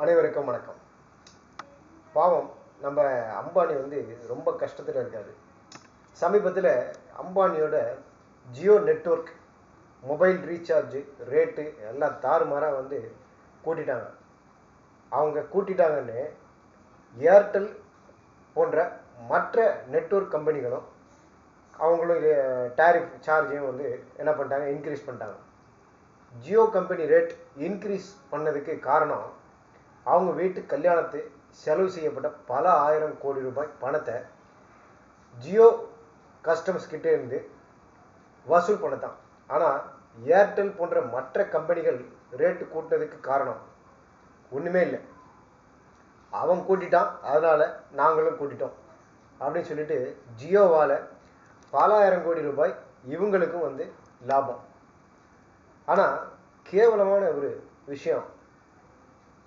அனைவருக்கும் வணக்கம். பாவம் நம்ம அம்பானி வந்து ரொம்ப கஷ்டத்தில் இருக்காரு. சமீபத்தில் அம்பானியோட Jio network mobile recharge rate எல்லாம் தாறுமாறாக வந்து கூட்டிட்டாங்க. அவங்க கூட்டிட்டாங்கன்னு ஏர்டெல் போன்ற மற்ற நெட்வொர்க் கம்பெனிகளும் அவங்களும் டேரிஃப் சார்ஜையும் வந்து என்ன பண்ணிட்டாங்க இன்க்ரீஸ் பண்ணிட்டாங்க. ஜியோ கம்பெனி ரேட் இன்க்ரீஸ் பண்ணதுக்கு காரணம் அவங்க வீட்டு கல்யாணத்து செலவு செய்யப்பட்ட பல ஆயிரம் கோடி ரூபாய் பணத்தை ஜியோ கஸ்டம்ஸ் கிட்டே இருந்து வசூல் பண்ணத்தான். ஆனால் ஏர்டெல் போன்ற மற்ற கம்பெனிகள் ரேட்டு கூட்டினதுக்கு காரணம் ஒன்றுமே இல்லை. அவன் கூட்டிட்டான் அதனால் நாங்களும் கூட்டிட்டோம் அப்படின்னு சொல்லிட்டு ஜியோவால் பல ஆயிரம் கோடி ரூபாய் இவங்களுக்கும் வந்து லாபம். ஆனால் கேவலமான ஒரு விஷயம்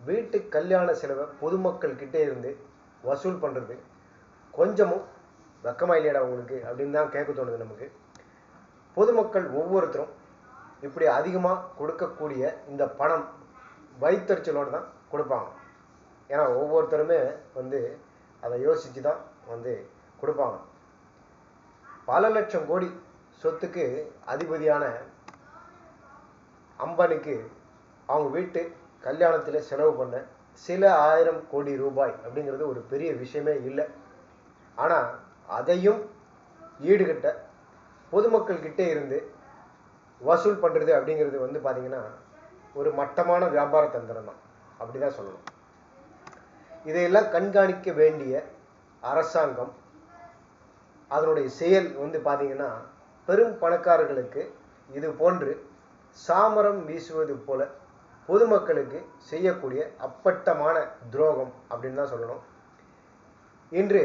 வீட்டு கல்யாண செலவை பொதுமக்கள் கிட்டே இருந்து வசூல் பண்ணுறது கொஞ்சமும் வெக்கமா இல்லையாடா உங்களுக்கு அப்படின்னு தான் கேட்க தோணுது நமக்கு. பொதுமக்கள் ஒவ்வொருத்தரும் இப்படி அதிகமாக கொடுக்கக்கூடிய இந்த பணம் வைத்தறிச்சலோடு தான் கொடுப்பாங்க. ஏன்னா ஒவ்வொருத்தருமே வந்து அதை யோசித்து தான் வந்து கொடுப்பாங்க. பல லட்சம் கோடி சொத்துக்கு அதிபதியான அம்பானிக்கு அவங்க வீட்டு கல்யாணத்தில் செலவு பண்ண சில ஆயிரம் கோடி ரூபாய் அப்படிங்கிறது ஒரு பெரிய விஷயமே இல்லை. ஆனால் அதையும் ஈடுகட்ட பொதுமக்கள் கிட்டே இருந்து வசூல் பண்ணுறது அப்படிங்கிறது வந்து பார்த்தீங்கன்னா ஒரு மட்டமான வியாபார தந்திரம் தான். அப்படி தான் சொல்லணும். இதையெல்லாம் கண்காணிக்க வேண்டிய அரசாங்கம் அதனுடைய செயல் வந்து பார்த்தீங்கன்னா பெரும் பணக்காரர்களுக்கு இது போன்று சாமரம் வீசுவது போல பொதுமக்களுக்கு செய்யக்கூடிய அப்பட்டமான துரோகம் அப்படின்னு தான் சொல்லணும். இன்று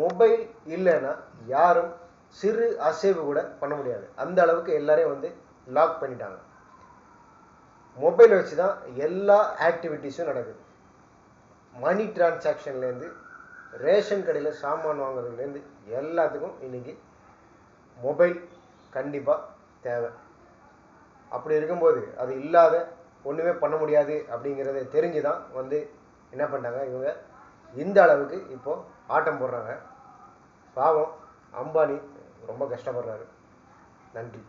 மொபைல் இல்லைன்னா யாரும் சிறு அசைவு கூட பண்ண முடியாது. அந்த அளவுக்கு எல்லாரையும் வந்து லாக் பண்ணிட்டாங்க. மொபைல் வச்சு தான் எல்லா ஆக்டிவிட்டீஸும் நடக்குது. மணி டிரான்சாக்ஷன்லேருந்து ரேஷன் கடையில் சாமான் வாங்குறதுலேருந்து எல்லாத்துக்கும் இன்னைக்கு மொபைல் கண்டிப்பாக தேவை. அப்படி இருக்கும்போது அது இல்லாத ஒன்றுமே பண்ண முடியாது அப்படிங்கிறத தெரிஞ்சு தான் வந்து என்ன பண்ணிட்டாங்க இவங்க இந்த அளவுக்கு இப்போது ஆட்டம் போடுறாங்க. பாவம் அம்பானி ரொம்ப கஷ்டப்படுறாரு. நன்றி.